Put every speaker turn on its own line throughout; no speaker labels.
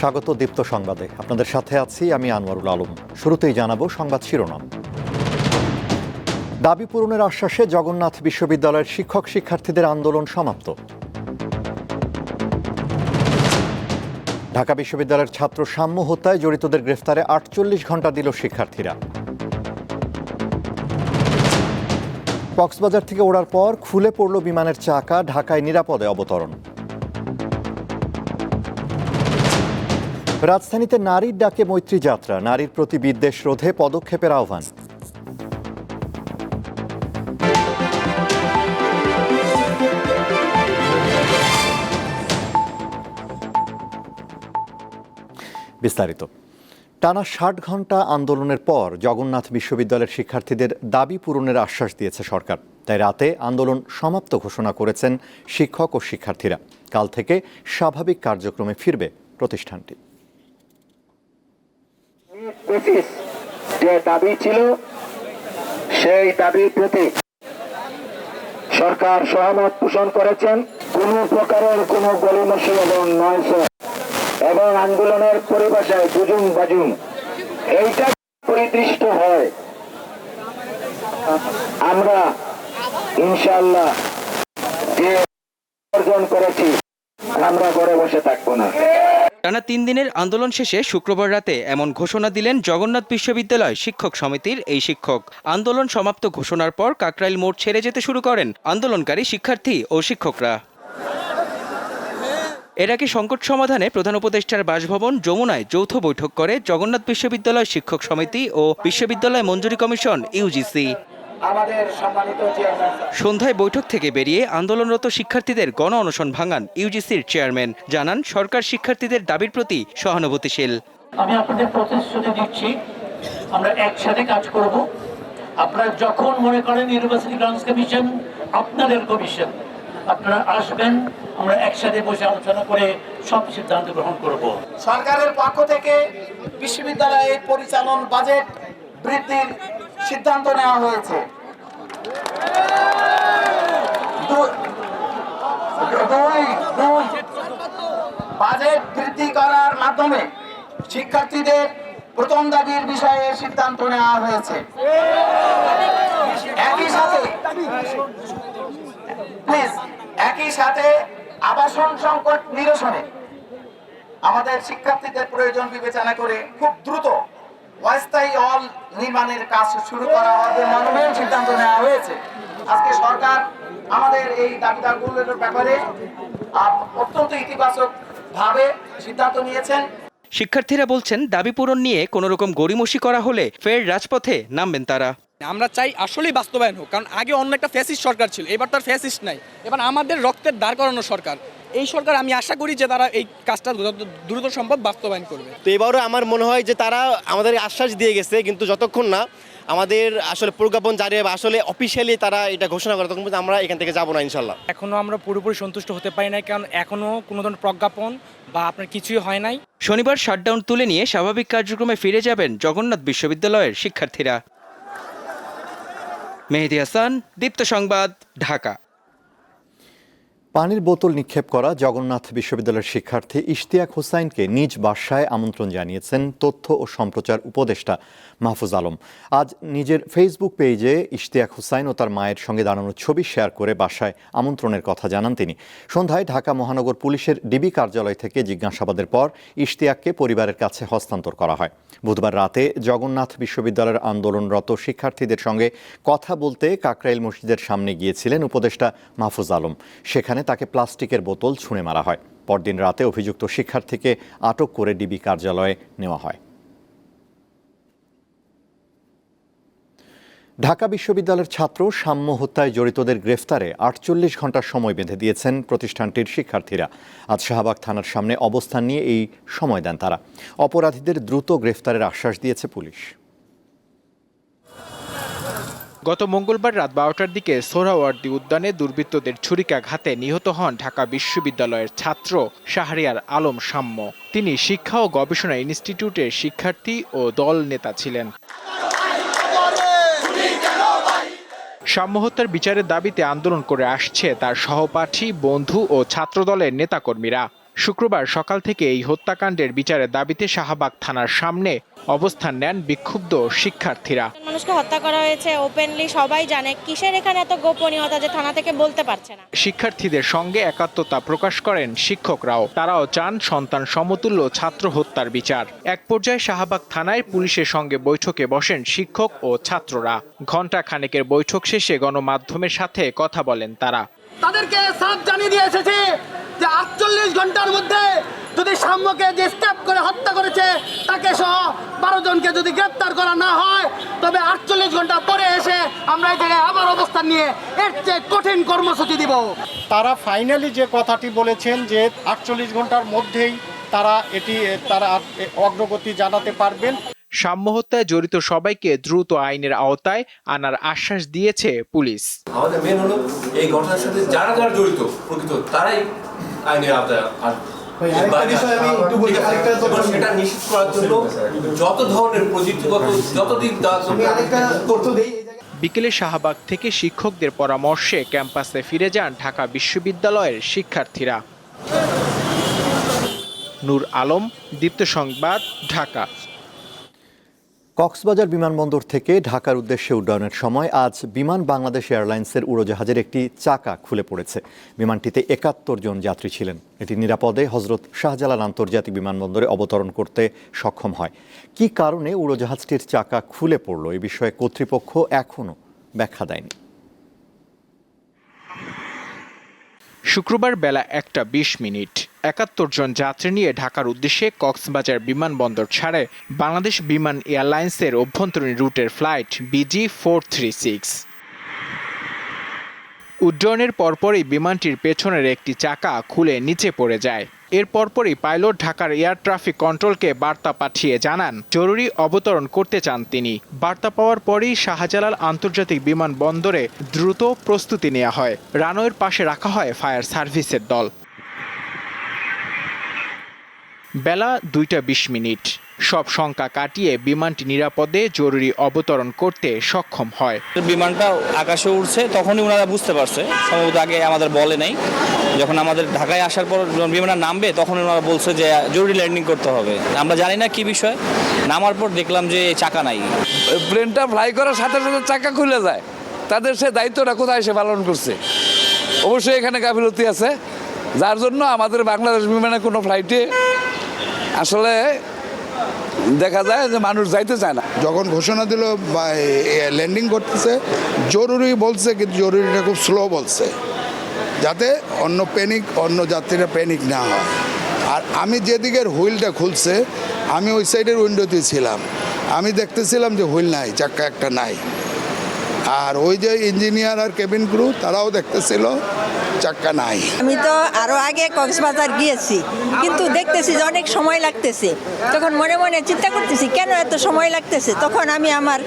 স্বাগত দীপ্ত সংবাদে। আপনাদের সাথে আছি আমি আনোয়ারুল আলম। শুরুতেই জানাব সংবাদ শিরোনাম। দাবি পূরণের আশ্বাসে জগন্নাথ বিশ্ববিদ্যালয়ের শিক্ষক শিক্ষার্থীদের আন্দোলন সমাপ্ত। ঢাকা বিশ্ববিদ্যালয়ের ছাত্র সাম্য হত্যায় জড়িতদের গ্রেফতারে আটচল্লিশ ঘণ্টা দিল শিক্ষার্থীরা। কক্সবাজার থেকে ওড়ার পর খুলে পড়ল বিমানের চাকা, ঢাকায় নিরাপদে অবতরণ। রাজধানীতে নারীর ডাকে মৈত্রী যাত্রা, নারীর প্রতি বিদ্বেষ রোধে পদক্ষেপের আহ্বান। বিস্তারিত। টানা ষাট ঘণ্টা আন্দোলনের পর জগন্নাথ বিশ্ববিদ্যালয়ের শিক্ষার্থীদের দাবি পূরণের আশ্বাস দিয়েছে সরকার। তাই রাতে আন্দোলন সমাপ্ত ঘোষণা করেছেন শিক্ষক ও শিক্ষার্থীরা। কাল থেকে স্বাভাবিক কার্যক্রমে ফিরবে প্রতিষ্ঠানটি।
যে দাবি ছিল, সেই দাবির প্রতি সরকার সহমত পোষণ করেছেন, কোন প্রকারের কোন গলিমসি এবং নয় এবং আন্দোলনের পরিভাষায় বুজুম বাজুম এইটা পরিদৃষ্ট হয়। আমরা ইনশাল্লাহ যে অর্জন করেছি, আমরা ঘরে বসে থাকব না।
টানা তিন দিনের আন্দোলন শেষে শুক্রবার রাতে এমন ঘোষণা দিলেন জগন্নাথ বিশ্ববিদ্যালয় শিক্ষক সমিতির এই শিক্ষক। আন্দোলন সমাপ্ত ঘোষণার পর কাকরাইল মোড় ছেড়ে যেতে শুরু করেন আন্দোলনকারী শিক্ষার্থী ও শিক্ষকরা। এর আগে সংকট সমাধানে প্রধান উপদেষ্টার বাসভবন যমুনায় যৌথ বৈঠক করে জগন্নাথ বিশ্ববিদ্যালয় শিক্ষক সমিতি ও বিশ্ববিদ্যালয় মঞ্জুরি কমিশন ইউজিসি সন্ধ্যায় বৈঠক থেকে বেরিয়ে আন্দোলনরত শিক্ষার্থীদের গণ অনশন ভাঙান ইউজিসির চেয়ারম্যান জানান সরকার শিক্ষার্থীদের দাবির প্রতি সহানুভূতিশীল।
আমি আপনাদের প্রতিশ্রুতি দিচ্ছি আমরা একসাথে কাজ করব। আপনারা যখন মনে করেন ইউনিভার্সিটি গ্রান্টস কমিশন আপনাদের কমিশন আপনারা আসবেন আমরা একসাথে বসে আলোচনা করে সব সিদ্ধান্ত গ্রহণ করব।
সরকারের পক্ষ থেকে বিশ্ববিদ্যালয়ের পরিচালন বাজেট বৃদ্ধির সিদ্ধান্ত নেওয়া হয়েছে। বাজেট বৃদ্ধি করার মাধ্যমে শিক্ষার্থীদের প্রথম দাবির বিষয়ে সিদ্ধান্ত নেওয়া হয়েছে। একই সাথে একই সাথে আবাসন সংকট নিরসনে আমাদের শিক্ষার্থীদের প্রয়োজন বিবেচনা করে খুব দ্রুত অস্থায়ী হল নির্মাণের কাজ শুরু করা হবে মনোনয়ন সিদ্ধান্ত নেওয়া হয়েছে। আজকে সরকার আমাদের এই দাবিদারগুলোর ব্যাপারে অত্যন্ত ইতিবাচক ভাবে সিদ্ধান্ত নিয়েছেন।
শিক্ষার্থীরা বলছেন দাবি পূরণ নিয়ে কোনো রকম গড়িমসি করা হলে ফের রাজপথে নামবেন তারা।
আমরা চাই আসলেই বাস্তবায়ন হোক কারণ আগে অন্য একটা ফ্যাসিস্ট সরকার ছিল এবার তার ফ্যাসিস্ট নাই। এবার আমাদের রক্তের দাঁড় করানো সরকার। এই সরকার আমি আশা করি যে তারা এই কাজটা যত দ্রুত সম্ভব বাস্তবায়ন করবে।
তো এবারও আমার মনে হয় যে তারা আমাদের আশ্বাস দিয়ে গেছে কিন্তু যতক্ষণ না আমাদের আসলে প্রজ্ঞাপন জারি হবে আসলে অফিসিয়ালি তারা এটা ঘোষণা করে তখন আমরা এখান থেকে যাব না ইনশাল্লাহ।
এখনও আমরা পুরোপুরি সন্তুষ্ট হতে পারি না কারণ এখনও কোনো ধরনের প্রজ্ঞাপন বা আপনার কিছুই হয় নাই।
শনিবার শাটডাউন তুলে নিয়ে স্বাভাবিক কার্যক্রমে ফিরে যাবেন জগন্নাথ বিশ্ববিদ্যালয়ের শিক্ষার্থীরা। মেহেদি হাসান দীপ্ত সংবাদ ঢাকা।
পানির বোতল নিক্ষেপ করা জগন্নাথ বিশ্ববিদ্যালয়ের শিক্ষার্থী ইশতিয়াক হোসাইনকে নিজ বাসায় আমন্ত্রণ জানিয়েছেন তথ্য ও সম্প্রচার উপদেষ্টা মাহফুজ আলম। আজ নিজের ফেসবুক পেজে ইশতিয়াক হোসাইন ও তার মায়ের সঙ্গে দাঁড়ানোর ছবি শেয়ার করে বাসায় আমন্ত্রণের কথা জানান তিনি। সন্ধ্যায় ঢাকা মহানগর পুলিশের ডিবি কার্যালয় থেকে জিজ্ঞাসাবাদের পর ইশতিয়াককে পরিবারের কাছে হস্তান্তর করা হয়। বুধবার রাতে জগন্নাথ বিশ্ববিদ্যালয়ের আন্দোলনরত শিক্ষার্থীদের সঙ্গে কথা বলতে কাকরাইল মসজিদের সামনে গিয়েছিলেন উপদেষ্টা মাহফুজ আলম। সেখানে তাকে প্লাস্টিকের বোতল ছুঁড়ে মারা হয়। পরদিন রাতে অভিযুক্ত শিক্ষার্থীকে আটক করে ডিবি কার্যালয়ে নেওয়া হয়। ঢাকা বিশ্ববিদ্যালয়ের ছাত্র সাম্য হত্যায় জড়িতদের গ্রেফতারে আটচল্লিশ ঘণ্টার সময় বেঁধে দিয়েছেন প্রতিষ্ঠানটির শিক্ষার্থীরা। আজ শাহবাগ থানার সামনে অবস্থান নিয়ে এই সময় দেন তারা। অপরাধীদের দ্রুত গ্রেফতারের আশ্বাস দিয়েছে পুলিশ।
গত মঙ্গলবার রাত বারোটার দিকে সোহরাওয়ার্দী উদ্যানে দুর্বৃত্তদের ছুরিকাঘাতে নিহত হন ঢাকা বিশ্ববিদ্যালয়ের ছাত্র শাহরিয়ার আলম সাম্য। তিনি শিক্ষা ও গবেষণা ইনস্টিটিউটের শিক্ষার্থী ও দল নেতা ছিলেন। সাম্য হত্যার বিচারের দাবিতে আন্দোলন করে আসছে তার সহপাঠী, বন্ধু ও ছাত্রদলের নেতাকর্মীরা। শুক্রবার সকাল থেকে এই হত্যাকাণ্ডের বিচারের দাবিতে শাহবাগ থানার সামনে অবস্থান নেন বিক্ষুব্ধ শিক্ষার্থীরা।
মানুষকে হত্যা করা হয়েছে ওপেনলি সবাই জানে। কিসের এখানে এত গোপনীয়তা যে থানা থেকে বলতে পারছে না?
শিক্ষার্থীদের সঙ্গে একাত্মতা প্রকাশ করেন শিক্ষকরাও। তারাও চান সন্তান সমতুল্য ছাত্র হত্যার বিচার। এক পর্যায়ে শাহবাগ থানায় পুলিশের সঙ্গে বৈঠকে বসেন শিক্ষক ও ছাত্ররা। ঘণ্টা খানেকের বৈঠক শেষে গণমাধ্যমের সাথে কথা বলেন তারা।
তাদেরকে সাফ জানিয়ে দিয়ে এসেছে যে আটচল্লিশ ঘণ্টার মধ্যে যদি সাম্যকে যে স্টেপ করে হত্যা করেছে তাকে সহ বারো জনকে যদি গ্রেপ্তার করা না হয় তবে আটচল্লিশ ঘণ্টা পরে এসে আমরা এই জায়গায় আবার অবস্থান নিয়ে এর চেয়ে কঠিন কর্মসূচি দিব।
তারা ফাইনালি যে কথাটি বলেছেন যে আটচল্লিশ ঘণ্টার মধ্যেই তারা এটি তারা অগ্রগতি জানাতে পারবেন।
সাম্য হত্যায় জড়িত সবাইকে দ্রুত আইনের আওতায় আনার আশ্বাস দিয়েছে পুলিশ।
আমাদের মেন হলো এই ঘটনার সাথে যারা যারা জড়িত প্রকৃত তারাই আইনের আওতায় সেটা নিশ্চিত করার জন্য যত ধরনের প্রযুক্তিগত যত দিক দেওয়া
বিকেলে শাহবাগ থেকে শিক্ষকদের পরামর্শে ক্যাম্পাসে ফিরে যান ঢাকা বিশ্ববিদ্যালয়ের শিক্ষার্থীরা। নূর আলম দীপ্ত সংবাদ ঢাকা।
কক্সবাজার বিমানবন্দর থেকে ঢাকার উদ্দেশ্যে উড্ডয়নের সময় আজ বিমান বাংলাদেশ এয়ারলাইন্সের উড়োজাহাজের একটি চাকা খুলে পড়েছে। বিমানটিতে একাত্তর জন যাত্রী ছিলেন। এটি নিরাপদে হজরত শাহজালাল আন্তর্জাতিক বিমানবন্দরে অবতরণ করতে সক্ষম হয়। কি কারণে উড়োজাহাজটির চাকা খুলে পড়ল? এ বিষয়ে কর্তৃপক্ষ এখনও ব্যাখ্যা দেয়নি।
শুক্রবার বেলা একটা বিশ মিনিট। একাত্তর জন যাত্রী নিয়ে ঢাকার উদ্দেশ্যে কক্সবাজার বিমানবন্দর ছাড়ে বাংলাদেশ বিমান এয়ারলাইন্সের অভ্যন্তরীণ রুটের flight BG four three six. উড্ডয়নের পরপরই বিমানটির পেছনের একটি চাকা খুলে নিচে পড়ে যায়। এর পরপরই পাইলট ঢাকার এয়ার ট্রাফিক কন্ট্রোলকে বার্তা পাঠিয়ে জানান, জরুরি অবতরণ করতে চান তিনি। বার্তা পাওয়ার পরই শাহজালাল আন্তর্জাতিক বিমানবন্দরে দ্রুত প্রস্তুতি নেওয়া হয়। রানওয়ের পাশে রাখা হয় ফায়ার সার্ভিসের দল। বেলা দুইটা বিশ মিনিট। সব শঙ্কা কাটিয়ে বিমানটি নিরাপদে জরুরি অবতরণ করতে সক্ষম হয়।
বিমানটা আকাশে উঠছে তখনই ওনারা বুঝতে পারছে। সম্ভবত আগে আমাদের বলে নাই। যখন আমাদের ঢাকায় আসার পর যখন বিমানটা নামবে তখন ওনারা বলছে যে জরুরি ল্যান্ডিং করতে হবে। আমরা জানি না কি বিষয়। নামার পর দেখলাম যে চাকা নাই।
প্লেনটা ফ্লাই করার সাথে সাথে চাকা খুলে যায়। তাদের সে দায়িত্বটা কোথায় এসে পালন করছে? অবশ্যই এখানে গাফিলতি আছে। যার জন্য আমাদের বাংলাদেশ বিমানের কোনো ফ্লাইটে আসলে দেখা যায় যে মানুষ যাইতে চায় না।
যখন ঘোষণা দিল ল্যান্ডিং করতেছে জরুরি বলছে কিন্তু জরুরিটা খুব স্লো বলছে। যাতে অন্য প্যানিক অন্য যাত্রীরা প্যানিক না হয়। আর আমি যেদিকের হুইলটা খুলছে, আমি ওই সাইডের উইন্ডোতে ছিলাম। আমি দেখতেছিলাম যে হুইল নাই, চাক্কা একটা নাই। আর ওই যে ইঞ্জিনিয়ার আর কেবিন ক্রু তারাও দেখতেছিল চাক্কা নাই।
আমি তো আরও আগে কক্সবাজার গিয়েছি কিন্তু দেখতেছি যে অনেক সময় লাগতেছে। তখন মনে মনে চিন্তা করতেছি কেন এত সময় লাগতেছে? তখন আমি আমার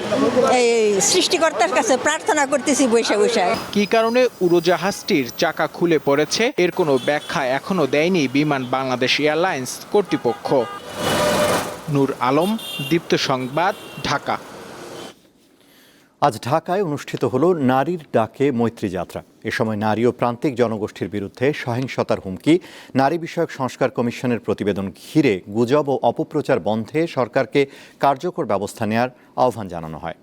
এই সৃষ্টিকর্তার কাছে প্রার্থনা করতেছি বৈশা বৈশা
কী কারণে উড়োজাহাজটির চাকা খুলে পড়েছে এর কোনো ব্যাখ্যা এখনও দেয়নি বিমান বাংলাদেশ এয়ারলাইন্স কর্তৃপক্ষ। নূর আলম দীপ্ত সংবাদ ঢাকা।
আজ ঢাকায় অনুষ্ঠিত হলো নারীর ডাকে মৈত্রী যাত্রা। এ সময় নারী ও প্রান্তিক জনগোষ্ঠীর বিরুদ্ধে সহিংসতার হুমকি, নারী বিষয়ক সংস্কার কমিশনের প্রতিবেদন ঘিরে গুজব ও অপপ্রচার বন্ধে সরকারকে কার্যকর ব্যবস্থা নেয়ার আহ্বান জানানো হয়।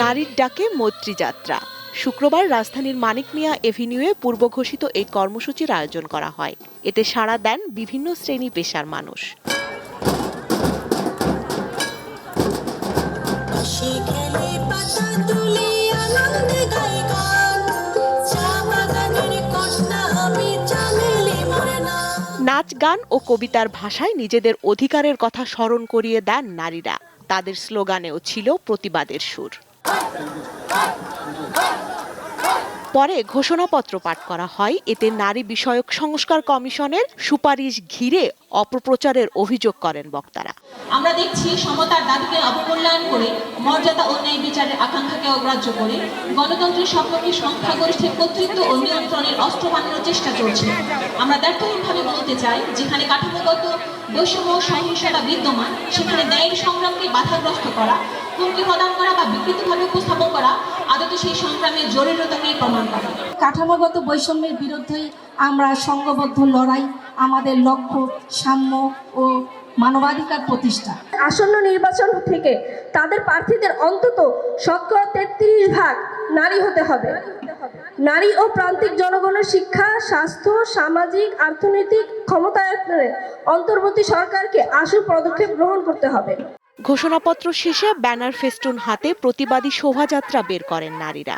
নারীর ডাকে মৈত্রী যাত্রা। শুক্রবার রাজধানীর মানিক মিয়া এভিনিউয়ে পূর্ব ঘোষিত এই কর্মসূচির আয়োজন করা হয়। এতে সাড়া দেন বিভিন্ন শ্রেণি পেশার মানুষ। নাচ গান ও কবিতার ভাষায় নিজেদের অধিকারের কথা স্মরণ করিয়ে দেন নারীরা। তাদের স্লোগানেও ছিল প্রতিবাদের সুর। পরে ঘোষণাপত্র পাঠ করা হয়। এতে নারী বিষয়ক সংস্কার কমিশনের সুপারিশ ঘিরে অপপ্রচারের অভিযোগ করেন বক্তারা। আমরা দেখছি সমতার দাবিকে অবমূল্যায়ন করে মর্যাদা ও ন্যায় বিচারের আকাঙ্ক্ষাকে অগ্রাহ্য করে গণতন্ত্রের স্বপ্নকে সংখ্যাগরিষ্ঠের কর্তৃত্ব ও নিয়ন্ত্রণের অস্ত্র বানানোর চেষ্টা চলছে। আমরা ব্যর্থহীনভাবে বলতে চাই, যেখানে কাঠামোগত বৈষম্য সহিংসতা বিদ্যমান, সেখানে ন্যায়ের সংগ্রামকে বাধাগ্রস্ত করা হুমকি প্রদান করা বা বিকৃতভাবে উপস্থাপন করা আদতে সেই সংগ্রামের জরুরতাকেই প্রমাণ করে।
কাঠামোগত বৈষম্যের বিরুদ্ধে আমরা সংঘবদ্ধ লড়াই আমাদের লক্ষ্য সাম্য ও মানবাধিকার প্রতিষ্ঠা।
আসন্ন নির্বাচন থেকে তাদের প্রার্থীদের অন্তত শতকরা তেত্রিশ ভাগ নারী হতে হবে। নারী ও প্রান্তিক জনগণের শিক্ষা স্বাস্থ্য সামাজিক অর্থনৈতিক ক্ষমতায়নের অন্তর্বর্তী সরকারকে আসল পদক্ষেপ গ্রহণ করতে হবে।
ঘোষণাপত্র শেষে ব্যানার ফেস্টুন হাতে প্রতিবাদী শোভাযাত্রা বের করেন নারীরা।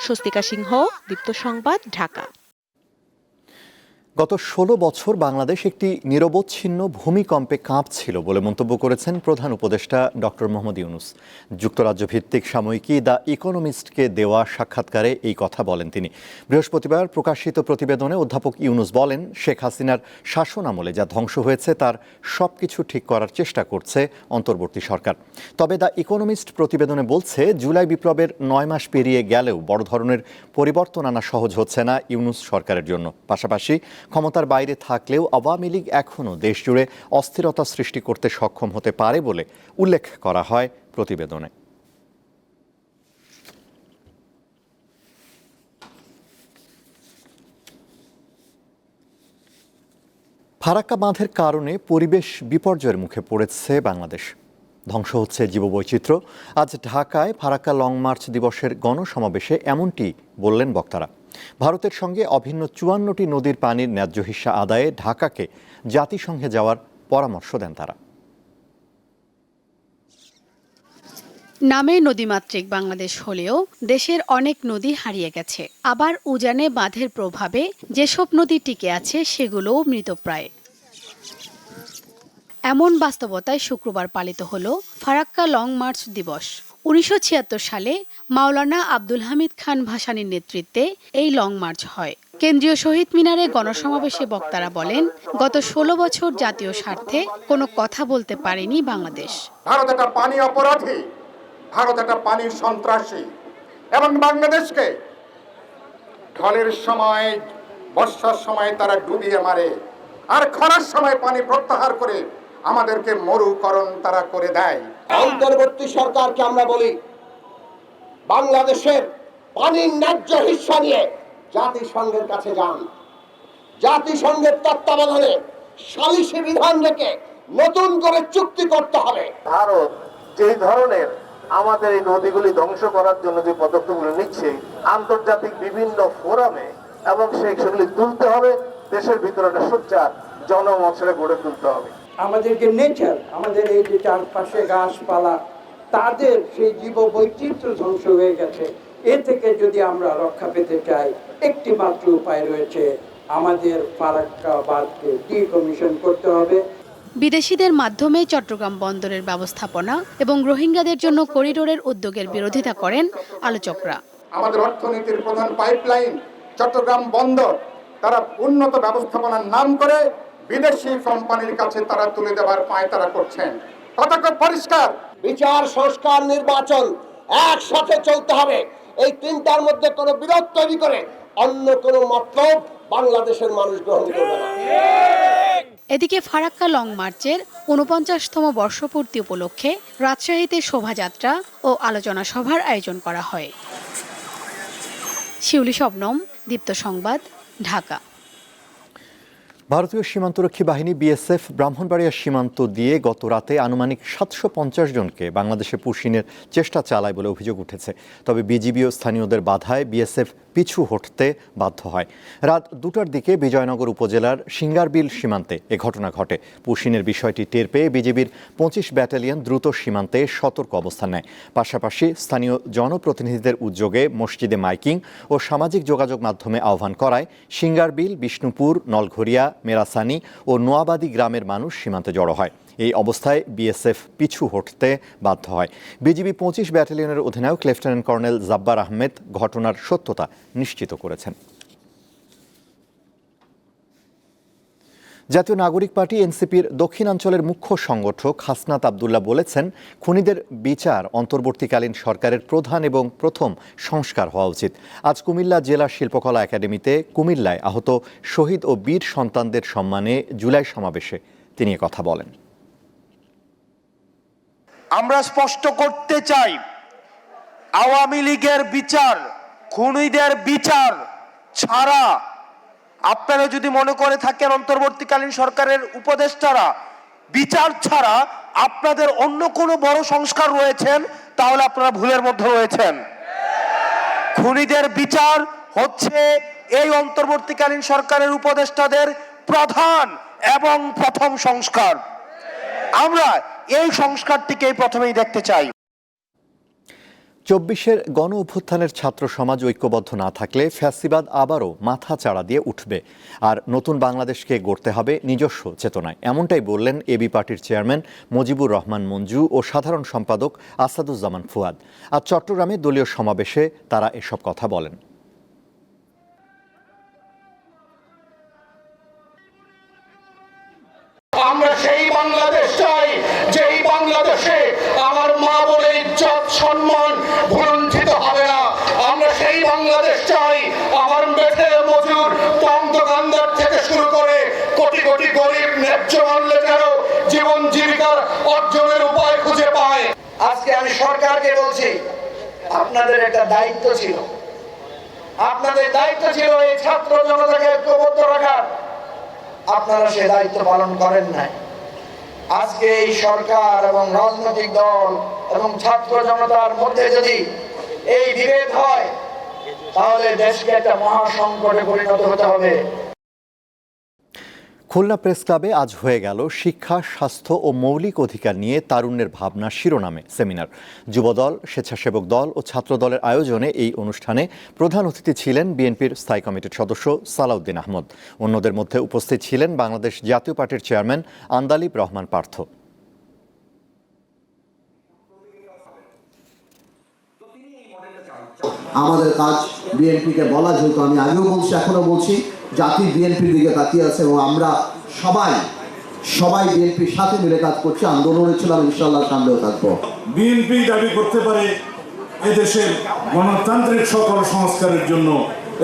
স্বস্তিকা সিংহ দীপ্ত সংবাদ ঢাকা।
গত ষোলো বছর বাংলাদেশ একটি নিরবচ্ছিন্ন ভূমিকম্পে কাঁপছিল বলে মন্তব্য করেছেন প্রধান উপদেষ্টা ডক্টর মোহাম্মদ ইউনুস। যুক্তরাজ্য ভিত্তিক সাময়িকী দ্য ইকোনমিস্টকে দেওয়া সাক্ষাৎকারে এই কথা বলেন তিনি। বৃহস্পতিবার প্রকাশিত প্রতিবেদনে অধ্যাপক ইউনুস বলেন, শেখ হাসিনার শাসন আমলে যা ধ্বংস হয়েছে তার সব কিছু ঠিক করার চেষ্টা করছে অন্তর্বর্তী সরকার। তবে দ্য ইকোনমিস্ট প্রতিবেদনে বলছে, জুলাই বিপ্লবের নয় মাস পেরিয়ে গেলেও বড় ধরনের পরিবর্তন আনা সহজ হচ্ছে না ইউনুস সরকারের জন্য। পাশাপাশি ক্ষমতার বাইরে থাকলেও আওয়ামী লীগ এখনও দেশজুড়ে অস্থিরতা সৃষ্টি করতে সক্ষম হতে পারে বলে উল্লেখ করা হয় প্রতিবেদনে। ফারাক্কা বাঁধের কারণে পরিবেশ বিপর্যয়ের মুখে পড়েছে বাংলাদেশ। ধ্বংস হচ্ছে জীববৈচিত্র্য। আজ ঢাকায় ফারাক্কা লং মার্চ দিবসের গণসমাবেশে এমনটি বললেন বক্তারা। ভারতের সঙ্গে অভিন্ন চুয়ান্নটি নদীর পানির ন্যায্য হিস্সা আদায়ে ঢাকাকে জাতিসংঘে যাওয়ার পরামর্শ দেন তারা।
নামে নদীমাতৃক বাংলাদেশ হলেও দেশের অনেক নদী হারিয়ে গেছে। আবার উজানে বাঁধের প্রভাবে যেসব নদী টিকে আছে, সেগুলোও মৃতপ্রায় এমন বাস্তবতায় শুক্রবার পালিত হল ফারাক্কা লং মার্চ দিবস। উনিশশো ছিয়াত্তর সালে মাওলানা আব্দুল হামিদ খান ভাসানির নেতৃত্বে এই লং মার্চ হয়। কেন্দ্রীয় শহীদ মিনারে গণসমাবেশে বক্তারা বলেন, গত ষোলো বছর জাতীয় স্বার্থে কোনো কথা বলতে পারেনি বাংলাদেশ।
ভারত একটা পানি অপরাধী, ভারত একটা পানি সন্ত্রাসী, এবং বাংলাদেশকে ঢলের সময়, বর্ষার সময় তারা ডুবিয়ে মারে, আর খরার সময় পানি প্রত্যাহার করে আমাদেরকে মরুকরণ তারা করে দেয়।
অন্তর্বর্তী সরকারকে আমরা বলি, বাংলাদেশের পানির ন্যায্য হিস্সা নিয়ে জাতিসংঘের কাছে যান। জাতিসংঘের তত্ত্বাবধানে সালিসি বিধান রেখে নতুন করে চুক্তি করতে হবে।
ভারত যে ধরনের আমাদের এই নদীগুলি ধ্বংস করার জন্য যে পদক্ষেপগুলো নিচ্ছে, আন্তর্জাতিক বিভিন্ন ফোরামে এবং সেই সেগুলি তুলতে হবে, দেশের ভিতরে একটা সোচ্চার জনমত গড়ে তুলতে হবে।
আমাদের যে নেচার আমাদের এই যে চারপাশে গাছপালা তাদের সেই জীব বৈচিত্র্য ধ্বংস হয়ে গেছে। এ থেকে যদি আমরা রক্ষা পেতে চাই একটি মাত্র উপায় রয়েছে আমাদের ফারাক্কা বাঁধকে ডিকমিশন করতে হবে।
বিদেশিদের মাধ্যমে চট্টগ্রাম বন্দরের ব্যবস্থাপনা এবং রোহিঙ্গাদের জন্য করিডোরের উদ্যোগের বিরোধিতা করেন আলোচকরা।
আমাদের অর্থনীতির প্রধান পাইপলাইন চট্টগ্রাম বন্দর তারা উন্নত ব্যবস্থাপনার নাম করে বিদেশি কোম্পানির কাছে তারা তুলে দেওয়ার পায় তারা করছেন। কথা খুব পরিষ্কার।
বিচার সংস্কার নির্বাচন একসাথে চলতে হবে। এই তিনটার মধ্যে কোনো বিরোধ তৈরি করে অন্য কোনো মতলব বাংলাদেশের মানুষ গ্রহণ করবে না।
এদিকে ফারাক্কা লং মার্চের উনপঞ্চাশতম বর্ষপূর্তি উপলক্ষে রাজশাহীতে শোভাযাত্রা ও আলোচনা সভার আয়োজন করা হয়। শিউলি শবনম দীপ্ত সংবাদ ঢাকা।
ভারতীয় সীমান্তরক্ষী বাহিনী বিএসএফ ব্রাহ্মণবাড়িয়া সীমান্ত দিয়ে গত রাতে আনুমানিক সাতশো পঞ্চাশ জনকে বাংলাদেশে পুষিনের চেষ্টা চালায় বলে অভিযোগ উঠেছে। তবে বিজিবি ও স্থানীয়দের বাধায় বিএসএফ পিছু হটতে বাধ্য হয়। রাত দুটার দিকে বিজয়নগর উপজেলার সিঙ্গারবিল সীমান্তে এ ঘটনা ঘটে। পুশিনের বিষয়টি টের পেয়ে বিজিবির পঁচিশ ব্যাটালিয়ন দ্রুত সীমান্তে সতর্ক অবস্থান নেয়। পাশাপাশি স্থানীয় জনপ্রতিনিধিদের উদ্যোগে মসজিদে মাইকিং ও সামাজিক যোগাযোগ মাধ্যমে আহ্বান করায় সিঙ্গারবিল, বিষ্ণুপুর, নলঘরিয়া মেরাসানি ও নোয়াবাদী গ্রামের মানুষ সীমান্তে জড়ো হয়। এই অবস্থায় বিএসএফ পিছু হটতে বাধ্য হয়। বিজিবি পঁচিশ ব্যাটালিয়নের অধিনায়ক লেফটেন্যান্ট কর্নেল জাব্বার আহমেদ ঘটনার সত্যতা নিশ্চিত করেছেন। জাতীয় নাগরিক পার্টি এনসিপির দক্ষিণাঞ্চলের মুখ্য সংগঠক হাসনাত আবদুল্লাহ বলেছেন, খুনিদের বিচার অন্তর্বর্তীকালীন সরকারের প্রধান এবং প্রথম সংস্কার হওয়া উচিত। আজ কুমিল্লা জেলা শিল্পকলা একাডেমিতে কুমিল্লায় আহত শহীদ ও বীর সন্তানদের সম্মানে জুলাই সমাবেশে তিনি কথা বলেন।
আমরা স্পষ্ট করতে চাই, আওয়ামী লীগের বিচার, খুনিদের বিচার ছাড়া আপনারা যদি মনে করে থাকেন অন্তর্বর্তীকালীন সরকারের উপদেষ্টারা, বিচার ছাড়া আপনাদের অন্য কোনো বড় সংস্কার রয়েছেন, তাহলে আপনারা ভুলের মধ্যে রয়েছেন। খুনিদের বিচার হচ্ছে এই অন্তর্বর্তীকালীন সরকারের উপদেষ্টাদের প্রধান এবং প্রথম সংস্কার। আমরা এই সংস্কারটিকেই প্রথমেই দেখতে চাই।
চব্বিশের গণ অভ্যুত্থানের ছাত্র সমাজ ঐক্যবদ্ধ না থাকলে ফ্যাসিবাদ আবারও মাথা চাড়া দিয়ে উঠবে। আর নতুন বাংলাদেশকে গড়তে হবে নিজস্ব চেতনায়। এমনটাই বললেন এবি পার্টির চেয়ারম্যান মুজিবুর রহমান মঞ্জু ও সাধারণ সম্পাদক আসাদুজ্জামান ফুয়াদ। আজ চট্টগ্রামে দলীয় সমাবেশে তারা এসব কথা বলেন।
আমরা সেই বাংলাদেশ চাই যেই বাংলাদেশে সম্মান হবে না। আমরা সেই বাংলাদেশ চাই। আমার মেঠে মজুর থেকে শুরু করে কোটি কোটি গরিব, ন্যায্য জীবন জীবিকার অর্জনের উপায় খুঁজে পায়। আজকে আমি সরকারকে বলছি, আপনাদের একটা দায়িত্ব ছিল। আপনাদের দায়িত্ব ছিল এই ছাত্র জনতাকে ঐক্যবদ্ধ রাখার। আপনারা সে দায়িত্ব পালন করেন নাই। আজকে এই সরকার এবং রাজনৈতিক দল এবং ছাত্র জনতার মধ্যে যদি এই বিভেদ হয়, তাহলে দেশকে একটা মহাসংকটে পরিণত হতে হবে।
খুলনা প্রেস ক্লাবে আজ হয়ে গেল শিক্ষা, স্বাস্থ্য ও মৌলিক অধিকার নিয়ে তারুণ্যের ভাবনা শিরোনামে সেমিনার। যুবদল, স্বেচ্ছাসেবক দল ও ছাত্র দলের আয়োজনে এই অনুষ্ঠানে প্রধান অতিথি ছিলেন বিএনপির স্থায়ী কমিটির সদস্য সালাউদ্দিন আহমদ। অন্যদের মধ্যে উপস্থিত ছিলেন বাংলাদেশ জাতীয় পার্টির চেয়ারম্যান আন্দালিব রহমান পার্থ।
আমাদের কাজ বিএনপিকে বলা যেহেতু আমি আগেও বলছি এখনও বলছি জাতি বিএনপির দিকে তাকিয়ে আছে এবং আমরা সবাই সবাই বিএনপির সাথে মিলে কাজ করছি, আন্দোলনে ছিলাম ইনশাল্লাহ সামনেও থাকব।
বিএনপি দাবি করতে পারে এদেশের গণতান্ত্রিক সকল সংস্কারের জন্য,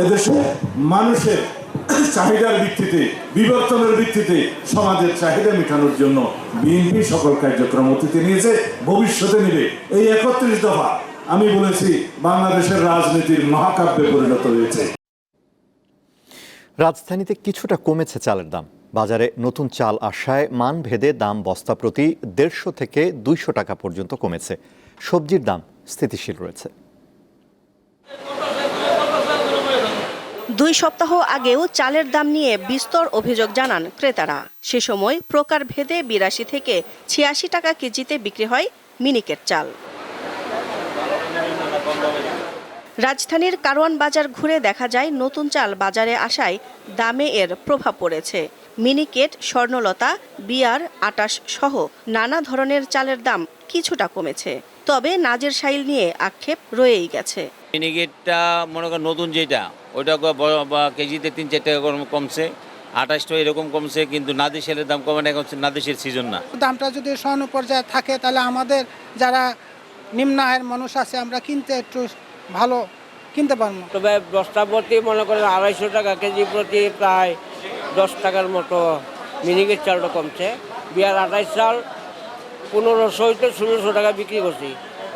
এদেশের মানুষের চাহিদার ভিত্তিতে, বিবর্তনের ভিত্তিতে, সমাজের চাহিদা মেটানোর জন্য বিএনপি সকল কার্যক্রম অতীতে নিয়েছে, ভবিষ্যতে নেবে। এই একত্রিশ দফা, আমি বলেছি, বাংলাদেশের রাজনীতির মহাকাব্যে পরিণত হয়েছে।
রাজধানীতে কিছুটা কমেছে চালের দাম। বাজারে নতুন চাল আসায় মান ভেদে দাম বস্তা প্রতি দেড়শো থেকে দুইশো টাকা পর্যন্ত কমেছে। সবজির দাম স্থিতিশীল রয়েছে।
দুই সপ্তাহ আগেও চালের দাম নিয়ে বিস্তর অভিযোগ জানান ক্রেতারা। সে সময় প্রকার ভেদে বিরাশি থেকে ছিয়াশি টাকা কেজিতে বিক্রি হয় মিনিকেট চাল। রাজধানীর কারওয়ান বাজার ঘুরে দেখা যায় নতুন চাল বাজারে আসায় দামে এর প্রভাব পড়েছে। মিনিকেট স্বর্ণলতা বিয়ার আটাশ সহ নানা ধরনের চালের দাম কিছুটা কমেছে। তবে নাজের সাইল নিয়ে আক্ষেপ রয়েই গেছে।
মিনিকেটটা মনে করেন নতুন যেটা বা কেজিতে তিন চার টাকা করে কমছে আঠাশটা এরকম কমছে কিন্তু নাদিসের দাম কমে না এখন নাদিসের সিজন না।
দামটা যদি স্বর্ণ পর্যায়ে থাকে তাহলে আমাদের যারা নিম্ন আয়ের মানুষ আছে আমরা কিনতে একটু ভালো কিনতে পারব
তবে বস্তা প্রতি মনে করেন আড়াইশো টাকা কেজি প্রতি প্রায় দশ টাকার মতো মিনিকেট চালটা কমছে। বিয়ার আঠাইশ চাল পনেরোশো হইতে ষোলোশো টাকা বিক্রি করছি।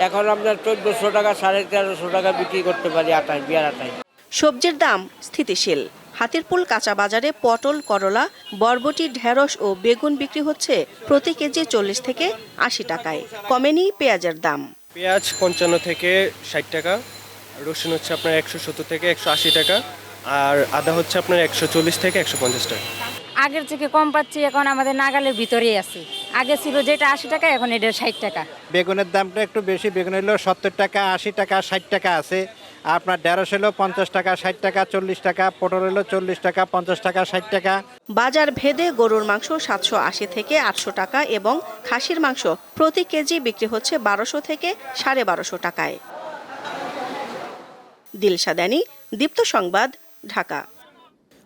এখন আপনার চোদ্দোশো টাকা সাড়ে তেরোশো টাকা বিক্রি করতে পারি আঠাশ বিয়ার আঠাশ
সবজির দাম স্থিতিশীল। হাতিরপুল কাঁচা বাজারে পটল করলা বরবটি ঢেঁড়স ও বেগুন বিক্রি হচ্ছে প্রতি কেজি চল্লিশ থেকে আশি টাকায়। কমেনি পেঁয়াজের দাম।
পেঁয়াজ পঞ্চান্ন থেকে ষাট টাকা রসুন হচ্ছে আপনার একশো সত্তর থেকে একশো আশি টাকা আর আদা হচ্ছে আপনার একশো চল্লিশ থেকে একশো পঞ্চাশ টাকা।
আগের থেকে কম পাচ্ছি এখন আমাদের নাগালের ভিতরেই আছে। আগে ছিল যেটা আশি টাকা এখন এটা ষাট টাকা।
বেগুনের দামটা একটু বেশি বেগুন হলো সত্তর টাকা আশি টাকা ষাট টাকা আছে। আপনার ঢেঁড়স হলো পঞ্চাশ টাকা ষাট টাকা চল্লিশ টাকা পটল হলো চল্লিশ টাকা পঞ্চাশ টাকা ষাট টাকা।
বাজার ভেদে গরুর মাংস সাতশো আশি থেকে আটশো টাকা এবং খাসির মাংস প্রতি কেজি বিক্রি হচ্ছে বারোশো থেকে সাড়ে বারোশো টাকায়। দিলশাদানি দীপ্ত সংবাদ, ঢাকা।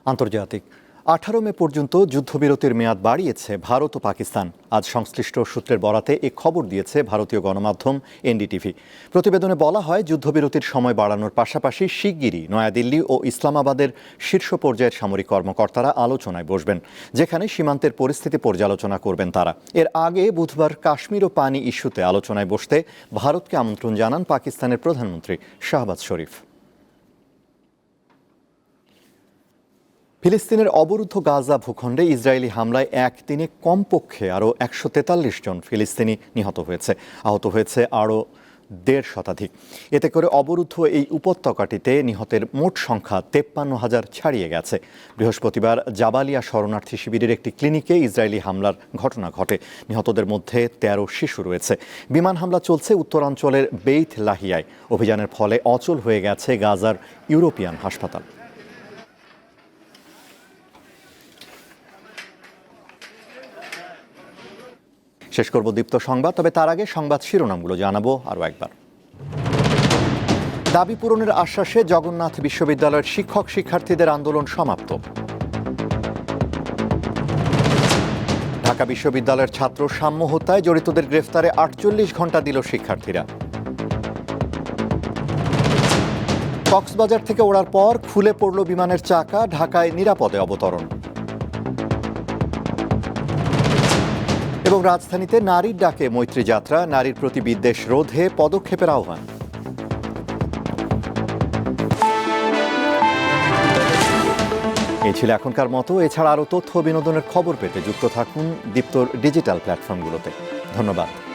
আন্তর্জাতিক। আঠারো মে পর্যন্ত যুদ্ধবিরতির মেয়াদ বাড়িয়েছে ভারত ও পাকিস্তান। আজ সংশ্লিষ্ট সূত্রের বরাতে এ খবর দিয়েছে ভারতীয় গণমাধ্যম এনডিটিভি। প্রতিবেদনে বলা হয়, যুদ্ধবিরতির সময় বাড়ানোর পাশাপাশি শিগগিরই নয়াদিল্লি ও ইসলামাবাদের শীর্ষ পর্যায়ের সামরিক কর্মকর্তারা আলোচনায় বসবেন, যেখানে সীমান্তের পরিস্থিতি পর্যালোচনা করবেন তারা। এর আগে বুধবার কাশ্মীর ও পানি ইস্যুতে আলোচনায় বসতে ভারতকে আমন্ত্রণ জানান পাকিস্তানের প্রধানমন্ত্রী শাহবাজ শরীফ। ফিলিস্তিনের অবরুদ্ধ গাজা ভূখণ্ডে ইসরায়েলি হামলায় একদিনে কমপক্ষে আরও একশো তেতাল্লিশ জন ফিলিস্তিনি নিহত হয়েছে। আহত হয়েছে আরও দেড় শতাধিক। এতে করে অবরুদ্ধ এই উপত্যকাটিতে নিহতের মোট সংখ্যা তেপ্পান্ন হাজার ছাড়িয়ে গেছে। বৃহস্পতিবার জাবালিয়া শরণার্থী শিবিরের একটি ক্লিনিকে ইসরায়েলি হামলার ঘটনা ঘটে। নিহতদের মধ্যে তেরো শিশু রয়েছে। বিমান হামলা চলছে উত্তরাঞ্চলের বেইথ লাহিয়ায়। অভিযানের ফলে অচল হয়ে গেছে গাজার ইউরোপিয়ান হাসপাতাল। শেষ করব দীপ্ত সংবাদ, তবে তার আগে সংবাদ শিরোনামগুলো জানাব আরও একবার। দাবি পূরণের আশ্বাসে জগন্নাথ বিশ্ববিদ্যালয়ের শিক্ষক শিক্ষার্থীদের আন্দোলন সমাপ্ত। ঢাকা বিশ্ববিদ্যালয়ের ছাত্র সাম্য হত্যায় জড়িতদের গ্রেফতারে আটচল্লিশ ঘণ্টা দিল শিক্ষার্থীরা। কক্সবাজার থেকে ওড়ার পর খুলে পড়ল বিমানের চাকা, ঢাকায় নিরাপদে অবতরণ। এবং রাজধানীতে নারীর ডাকে মৈত্রী যাত্রা, নারীর প্রতি বিদ্বেষ রোধে পদক্ষেপের আহ্বান। এই ছিল এখনকার মতো। এছাড়া আরও তথ্য বিনোদনের খবর পেতে যুক্ত থাকুন দীপ্তর ডিজিটাল প্ল্যাটফর্মগুলোতে। ধন্যবাদ।